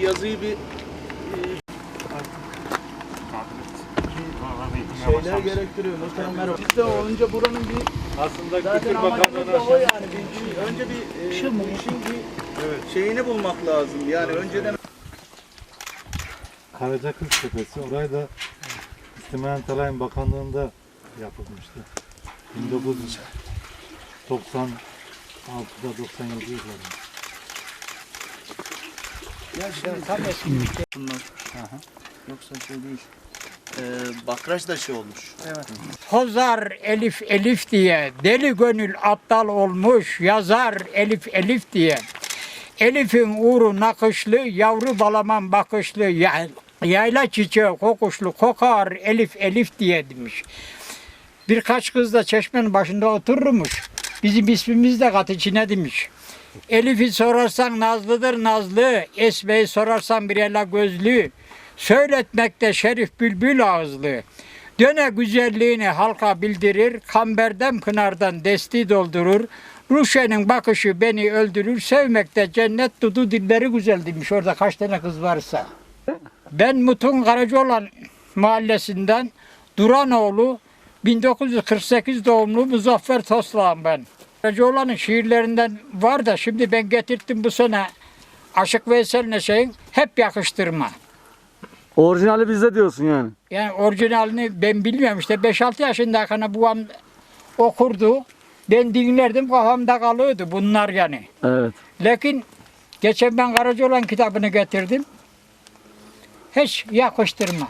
yazıyı bir şeyler gerektiriyor. Muhteremler. Biz de olunca buranın bir Aslında zaten Kültür amacımız da o yani. Bir, bir- önce bir e, işin bir şeyini bulmak lazım. Yani önceden Karacakız Tepesi. Orayı da İstimen Talay'ın Bakanlığı'nda yapılmıştı. 1996'da 97 yıllarında. Bunlar. Yoksa şey değil. Ee, bakraç da şey olmuş. Hozar elif elif diye deli gönül aptal olmuş yazar elif elif diye. Elif'in uğru nakışlı yavru balaman bakışlı ya- yayla çiçeği kokuşlu kokar elif elif diye demiş. Birkaç kız da çeşmenin başında otururmuş. Bizim ismimiz de kat içine demiş. Elif'i sorarsan nazlıdır nazlı, Esme'yi sorarsan bir ela gözlü. Söyletmekte şerif bülbül ağızlı. Döne güzelliğini halka bildirir, kamberden pınardan desti doldurur. Ruşe'nin bakışı beni öldürür, sevmekte cennet dudu dilleri güzel demiş orada kaç tane kız varsa. Ben Mutun Karacaoğlan mahallesinden Duranoğlu 1948 doğumlu Muzaffer Toslağ'ım ben. Karacaoğlan'ın şiirlerinden var da şimdi ben getirttim bu sene Aşık Veysel'le şeyin hep yakıştırma. Orijinali bizde diyorsun yani. Yani orijinalini ben bilmiyorum işte 5-6 yaşındayken babam okurdu. Ben dinlerdim kafamda kalıyordu bunlar yani. Evet. Lakin geçen ben Karacaoğlan kitabını getirdim. Hiç yakıştırma.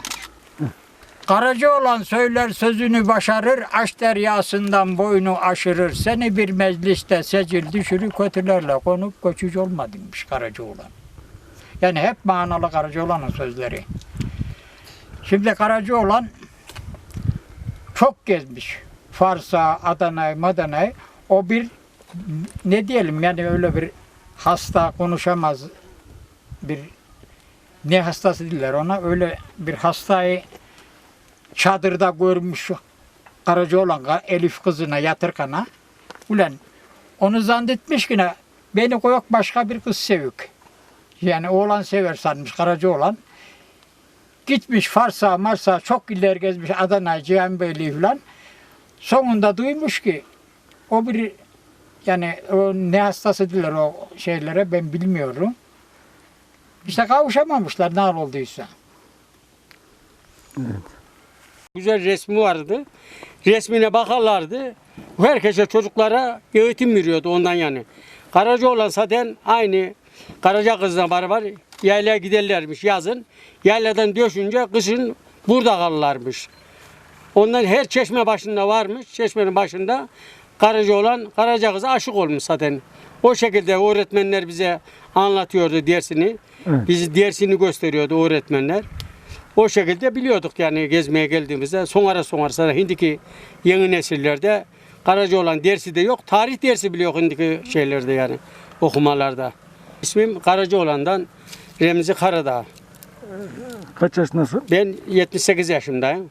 Karacaoğlan söyler sözünü başarır, aşk deryasından boynu aşırır. Seni bir mecliste secil düşürür, kötülerle konup göçücü olmadınmış Karacaoğlan. Yani hep manalı Karacaoğlan'ın sözleri. Şimdi Karacaoğlan çok gezmiş. Fars'a, Adana'yı, Madana'yı. O bir ne diyelim yani öyle bir hasta konuşamaz bir ne hastası diller ona öyle bir hastayı çadırda görmüş Karacaoğlan ka- Elif kızına yatırkana ulan onu zannetmiş ki ne beni koyak başka bir kız sevik. Yani oğlan sever sanmış Karacaoğlan. Gitmiş Fars'a, Mars'a çok iller gezmiş Adana, Cihanbeyli falan. Sonunda duymuş ki o bir yani o ne hastası diler o şeylere ben bilmiyorum. İşte kavuşamamışlar ne olduysa. Güzel resmi vardı. Resmine bakarlardı. Herkese çocuklara eğitim veriyordu ondan yani. Karacaoğlan zaten aynı Karaca kızla beraber yaylaya giderlermiş yazın. Yayladan döşünce kışın burada kalırlarmış. Ondan her çeşme başında varmış. Çeşmenin başında Karacaoğlan Karaca kıza aşık olmuş zaten. O şekilde öğretmenler bize anlatıyordu dersini. Bizi dersini gösteriyordu öğretmenler. O şekilde biliyorduk yani gezmeye geldiğimizde. Sonra sonra şimdiki yeni nesillerde Karacaoğlan dersi de yok. Tarih dersi bile yok şimdiki şeylerde yani okumalarda. İsmim Karacaoğlan'dan Remzi Karadağ. Kaç yaşındasın? Ben 78 yaşındayım.